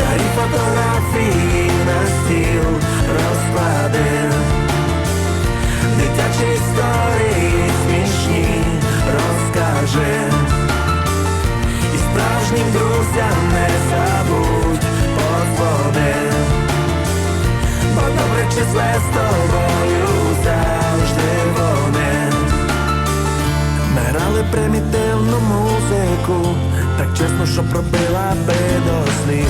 Старі фотографії на стіл розкладив. Дитячі історії смішні розкажи. І справжнім друзям не забудь подзвони. Бо добре числе з тобою завжди вони. Ми грали примітивну музику, так чесно, що пробила би до сліз.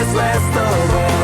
не забудь подзвони. Бо